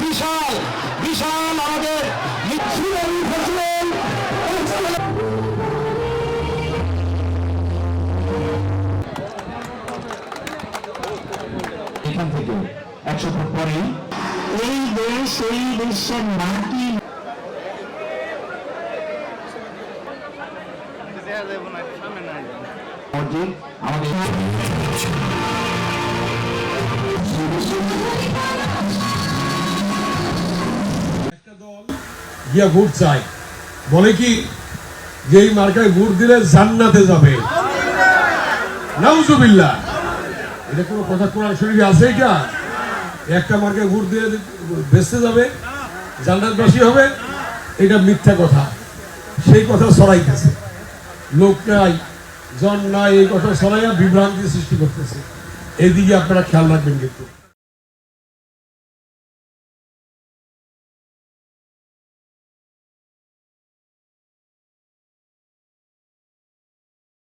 বিশাল বিশাল আমাদের মিছিল ফজলুল এখান থেকে একশো ফুট পরেই এই দেশ এই দেশের মাটি। আমাদের গিয়া ভোট চাই। বলে কি যে এই মার্কায় ভোট দিলে জান্নাতে যাবে। নাউজুবিল্লাহ। এটা কোনো কথা কোরআন শরীফে আছে এটা? একটা মার্কায় ভোট দিয়ে বেসতে যাবে, জান্নাতবাসী হবে, এটা মিথ্যা কথা। সেই কথা ছড়াইতেছে। লোক নাই, জন নাই, এই কথা ছড়াইয়া বিভ্রান্তি সৃষ্টি করতেছে। এদিকে আপনারা খেয়াল রাখবেন কিন্তু।